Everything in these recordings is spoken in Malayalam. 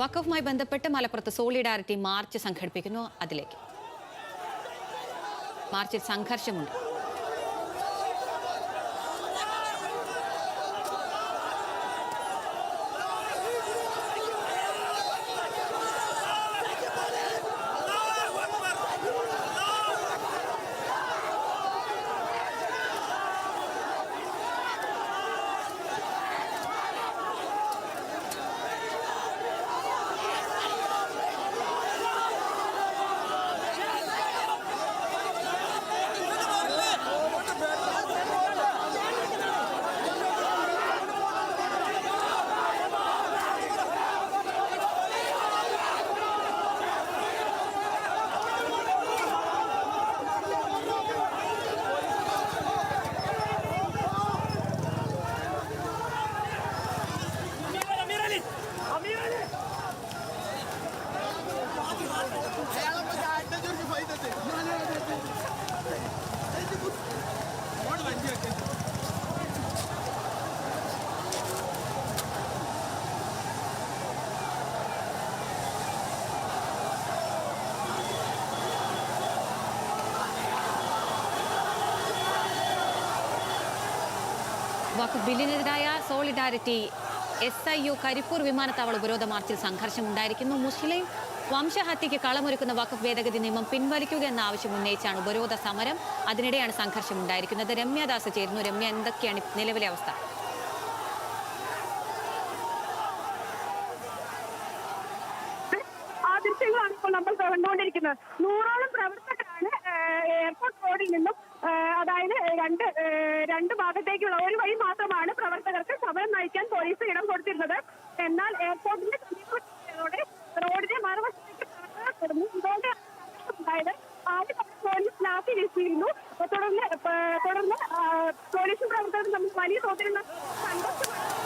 വഖഫുമായി ബന്ധപ്പെട്ട് മലപ്പുറത്ത് സോളിഡാരിറ്റി മാർച്ച് സംഘടിപ്പിക്കുന്നു. അതിലേക്ക്. മാർച്ചിൽ സംഘർഷമുണ്ട്. ബില്ലിനെതിരായ solidarity S I U Karipur വിമാനത്താവള ഉപരോധ മാർച്ചിൽ സംഘർഷമുണ്ടായിരിക്കുന്നു മുസ്ലിം വംശഹത്യയ്ക്ക് കളമൊരുക്കുന്ന വഖഫ് ഭേദഗതി നിയമം പിൻവലിക്കുക എന്ന ആവശ്യം ഉന്നയിച്ചാണ് ഉപരോധ സമരം. അതിനിടെയാണ് സംഘർഷം ഉണ്ടായിരിക്കുന്നത്. രമ്യദാസ് ചേരുന്നു. രമ്യ എന്തൊക്കെയാണ് നിലവിലെ അവസ്ഥ? ദൃശ്യങ്ങളാണ് ഇപ്പോൾ നമ്മൾ കണ്ടുകൊണ്ടിരിക്കുന്നത്. നൂറോളം പ്രവർത്തകരാണ് എയർപോർട്ട് റോഡിൽ നിന്നും അതായത് രണ്ട് രണ്ട് ഭാഗത്തേക്കുള്ള ഒരു വഴി മാത്രമാണ് പ്രവർത്തകർക്ക് സമരം നയിക്കാൻ പോലീസ് ഇടം കൊടുത്തിരുന്നത്. എന്നാൽ എയർപോർട്ടിന്റെ സമീപത്തോടെ റോഡിന്റെ മറുവശത്തേക്ക് പ്രവർത്തകർ ഇതോടെ പോലീസ് ലാത്തി വീശിയിരുന്നു. തുടർന്ന് തുടർന്ന് പോലീസും പ്രവർത്തകരും തമ്മിൽ വലിയ തോതിലുള്ള സംഘർഷം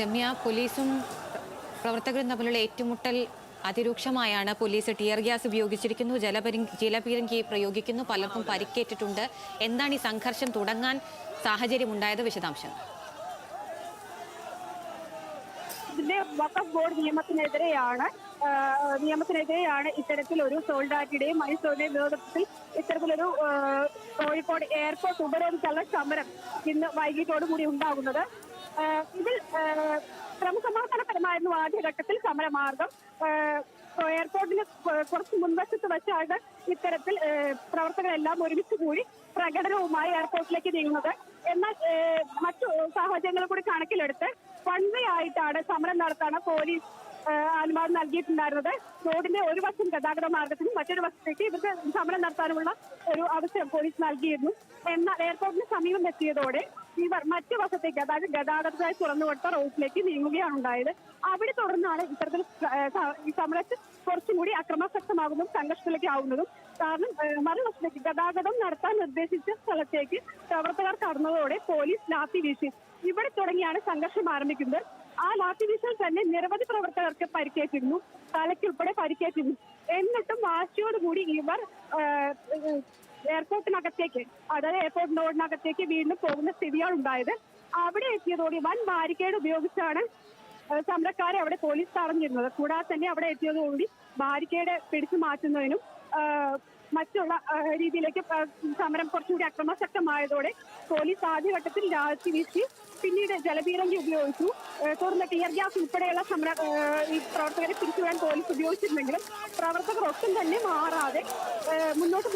രമ്യ പോലീസും പ്രവർത്തകരും തമ്മിലുള്ള ഏറ്റുമുട്ടൽ അതിരൂക്ഷമായാണ് പോലീസ് ടിയർ ഗ്യാസ് ഉപയോഗിച്ചിരിക്കുന്നു. ജലപരി ജലപീരങ്കി പ്രയോഗിക്കുന്നു. പലർക്കും പരിക്കേറ്റിട്ടുണ്ട്. എന്താണ് ഈ സംഘർഷം? തുടങ്ങാൻ സാഹചര്യമുണ്ടായത്? വിശദാംശങ്ങൾ. ഇതിന്റെ വഖഫ് ബോർഡ് നിയമത്തിനെതിരെയാണ് നിയമത്തിനെതിരെയാണ് ഇത്തരത്തിലൊരു സോൾഡാറ്റിയുടെയും മൈസൂരിന്റെയും നേതൃത്വത്തിൽ ഇത്തരത്തിലൊരു കോഴിക്കോട് എയർപോർട്ട് ഉപരോധിച്ചുള്ള സമരം ഇന്ന് വൈകിട്ടോടുകൂടി ഉണ്ടാകുന്നത്. ഇതിൽ ക്രമസമാധാനപരമായിരുന്നു ആദ്യഘട്ടത്തിൽ സമരമാർഗം. എയർപോർട്ടിന് കുറച്ച് മുൻവശത്ത് വെച്ചാണ് ഇത്തരത്തിൽ പ്രവർത്തകരെല്ലാം ഒരുമിച്ച് കൂടി പ്രകടനവുമായി എയർപോർട്ടിലേക്ക് നീങ്ങുന്നത്. എന്നാൽ മറ്റു സാഹചര്യങ്ങൾ കൂടി കണക്കിലെടുത്ത് വൺ വേ ആയിട്ടാണ് സമരം നടത്താണ് പോലീസ് അനുവാദം നൽകിയിട്ടുണ്ടായിരുന്നത്. റോഡിന്റെ ഒരു വശം ഗതാഗത മാർഗത്തിനും മറ്റൊരു വശത്തേക്ക് ഇവർക്ക് സമരം നടത്താനുള്ള ഒരു അവസരം പോലീസ് നൽകിയിരുന്നു. എന്നാൽ എയർപോർട്ടിന് സമീപം എത്തിയതോടെ ഇവർ മറ്റു വശത്തേക്ക് അതായത് ഗതാഗതത്തിനായി തുറന്നു കൊടുത്ത റോഡിലേക്ക് നീങ്ങുകയാണ് ഉണ്ടായത്. അവിടെ തുടർന്നാണ് ഇത്തരത്തിൽ സമരത്തിൽ കുറച്ചും കൂടി അക്രമാസക്തമാകുന്നതും സംഘർഷത്തിലേക്ക് ആവുന്നതും. കാരണം മറുവശത്തേക്ക് ഗതാഗതം നടത്താൻ നിർദ്ദേശിച്ച സ്ഥലത്തേക്ക് പ്രവർത്തകർ കടന്നതോടെ പോലീസ് ലാത്തി വീശി. ഇവിടെ തുടങ്ങിയാണ് സംഘർഷം ആരംഭിക്കുന്നത്. ആ ലാത്തി വീശൽ തന്നെ നിരവധി പ്രവർത്തകർക്ക് പരിക്കേറ്റിരുന്നു. തലയ്ക്കുൾപ്പെടെ പരിക്കേറ്റിരുന്നു. എന്നിട്ടും വാശിയോടുകൂടി ഇവർ എയർപോർട്ടിനകത്തേക്ക് അതായത് എയർപോർട്ട് റോഡിനകത്തേക്ക് വീണ്ടും പോകുന്ന സ്ഥിതിയാണ് ഉണ്ടായത്. അവിടെ എത്തിയതോടെ വൻ ബാരിക്കേഡ് ഉപയോഗിച്ചാണ് സമരക്കാരെ അവിടെ പോലീസ് തടഞ്ഞിരുന്നത്. കൂടാതെ തന്നെ അവിടെ എത്തിയതോടുകൂടി ബാരിക്കേഡ് പിടിച്ചു മാറ്റുന്നതിനും മറ്റുള്ള രീതിയിലേക്ക് സമരം കുറച്ചുകൂടി അക്രമശക്തമായതോടെ പോലീസ് ആദ്യഘട്ടത്തിൽ രാജി വീശി പിന്നീട് ജലപീരങ്കി ഉപയോഗിച്ചു. തുടർന്ന് ടിയർ ഗ്യാസ് ഉൾപ്പെടെയുള്ള സമര ഈ പ്രവർത്തകരെ പിരിച്ചുവിടാൻ പോലീസ് ഉപയോഗിച്ചിരുന്നെങ്കിലും പ്രവർത്തകർ ഒട്ടും തന്നെ മാറാതെ മുന്നോട്ട്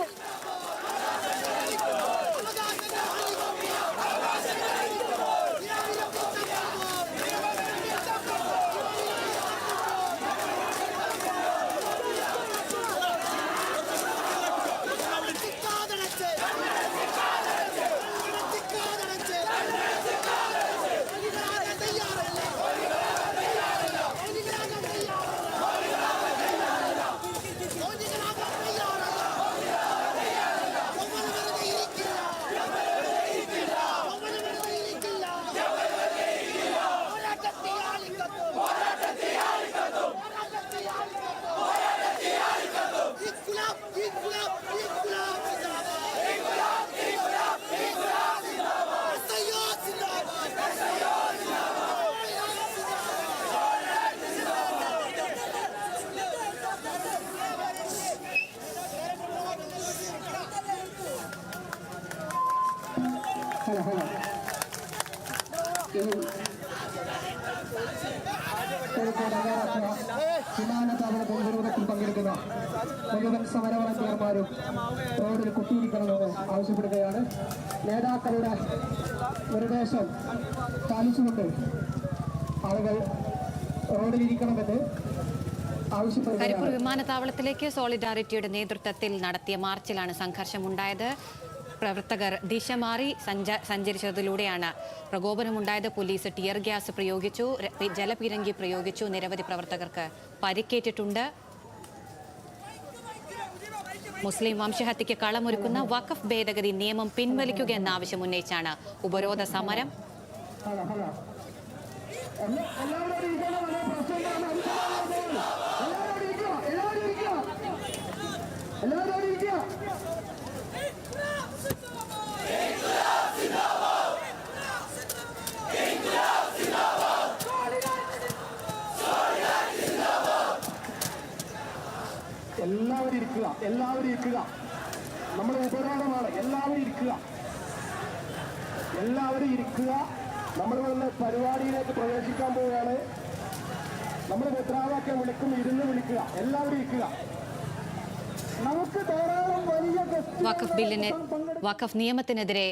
വളണ്ടിയർമാരും റോഡിൽ കുത്തിയിരിക്കണമെന്ന് ആവശ്യപ്പെടുകയാണ്. നേതാക്കളുടെ നിർദ്ദേശം പാലിച്ചുകൊണ്ട് ആളുകൾ റോഡിലിരിക്കണമെന്ന് കരിപ്പൂർ വിമാനത്താവളത്തിലേക്ക് സോളിഡാരിറ്റിയുടെ നേതൃത്വത്തിൽ നടത്തിയ മാർച്ചിലാണ് സംഘർഷമുണ്ടായത്. പ്രവർത്തകർ ദിശ മാറി സഞ്ച സഞ്ചരിച്ചതിലൂടെയാണ് പ്രകോപനമുണ്ടായത്. പോലീസ് ടിയർ ഗ്യാസ് പ്രയോഗിച്ചു ജലപീരങ്കി പ്രയോഗിച്ചു. നിരവധി പ്രവർത്തകർക്ക് പരിക്കേറ്റിട്ടുണ്ട്. മുസ്ലിം വംശഹത്യയ്ക്ക് കളമൊരുക്കുന്ന വഖഫ് ഭേദഗതി നിയമം പിൻവലിക്കുക എന്ന ആവശ്യം ഉന്നയിച്ചാണ് ഉപരോധ സമരം ഹലോ ഹലോ എല്ലാ- എല്ലാവരും ഇരിക്കണം വളരെ പ്രശ്നമാണ് എല്ലാവരും ഇരിക്കുക എല്ലാവരും ഇരിക്കുക എല്ലാവരും ഇരിക്കുക എല്ലാവരും ഇരിക്കുക എല്ലാവരും ഇരിക്കുക നമ്മൾ ഉപരോധമാണ്. എല്ലാവരും ഇരിക്കുക. എല്ലാവരും ഇരിക്കുക. നമ്മൾ വന്ന് പരിപാടിയിലേക്ക് പ്രവേശിക്കാൻ പോവുകയാണ്. നമ്മൾ മുദ്രാവാക്യം വിളിക്കും ഇരുന്ന് വിളിക്കുക. എല്ലാവരും ഇരിക്കുക. വഖഫ് ബില്ലിന് വഖഫ് നിയമത്തിനെതിരെ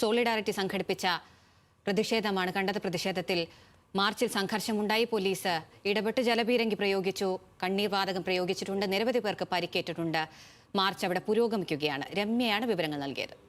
സോളിഡാരിറ്റി സംഘടിപ്പിച്ച പ്രതിഷേധമാണ് കണ്ടത് പ്രതിഷേധത്തിൽ മാർച്ചിൽ സംഘർഷമുണ്ടായി. പോലീസ് ഇടപെട്ട് ജലപീരങ്കി പ്രയോഗിച്ചു. കണ്ണീർ വാതകം പ്രയോഗിച്ചിട്ടുണ്ട്. നിരവധി പേർക്ക് പരിക്കേറ്റിട്ടുണ്ട്. മാർച്ച് അവിടെ പുരോഗമിക്കുകയാണ്. രമ്യയാണ് വിവരങ്ങൾ നൽകിയത്.